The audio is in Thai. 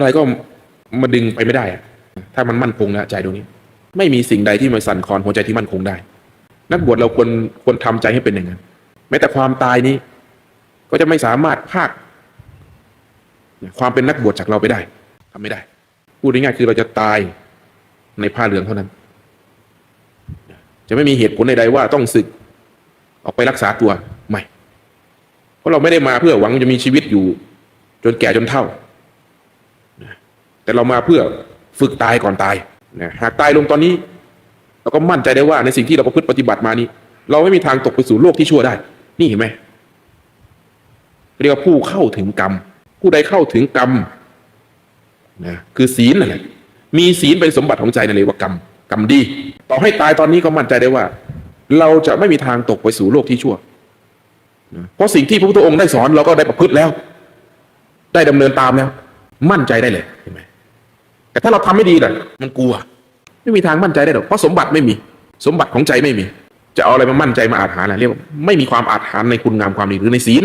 อะไรก็มาดึงไปไม่ได้ ถ้ามันมั่นคงแล้วใจตรงนี้ ไม่มีสิ่งใดที่มาสั่นคลอนหัวใจที่มั่นคงได้ นักบวชเราควรควรทำใจให้เป็นอย่างนั้นแม้แต่ความตายนี้ ก็จะไม่สามารถพากความเป็นนักบวชจากเราไปได้ทำไม่ได้ พูดง่ายๆคือเราจะตายในผ้าเหลืองเท่านั้น จะไม่มีเหตุผลใดๆว่าต้องศึก ออกไปรักษาตัวไม่เพราะเราไม่ได้มาเพื่อหวังจะมีชีวิตอยู่ จนแก่จนเฒ่า แต่เรามาเพื่อฝึกตายก่อนตายนะหากตายลงตอนนี้ เราก็มั่นใจได้ว่าในสิ่งที่เราประพฤติปฏิบัติมานี้ เราไม่มีทางตกไปสู่โลกที่ชั่วได้ นี่เห็นไหมเรียกว่าผู้เข้าถึงกรรม ผู้ใดเข้าถึงกรรมนะคือศีลนั่นแหละมีศีลเป็นสมบัติของใจนั่นเลยว่ากรรมกรรมดี ต่อให้ตายตอนนี้ก็มั่นใจได้ว่า เราจะไม่มีทางตกไปสู่โลกที่ชั่วนะเพราะสิ่งที่พระพุทธองค์ได้สอนเราก็ได้ประพฤติแล้ว ได้ดำเนินตามแล้ว มั่นใจได้เลยเห็นไหม แต่ถ้าเราทำไม่ดีล่ะมันกลัว ไม่มีทางมั่นใจได้หรอกเพราะสมบัติไม่มี สมบัติของใจไม่มี จะเอาอะไรมามั่นใจมาอาจหารล่ะเรียกว่าไม่มีความอาจหารในคุณงามความดีหรือในศีล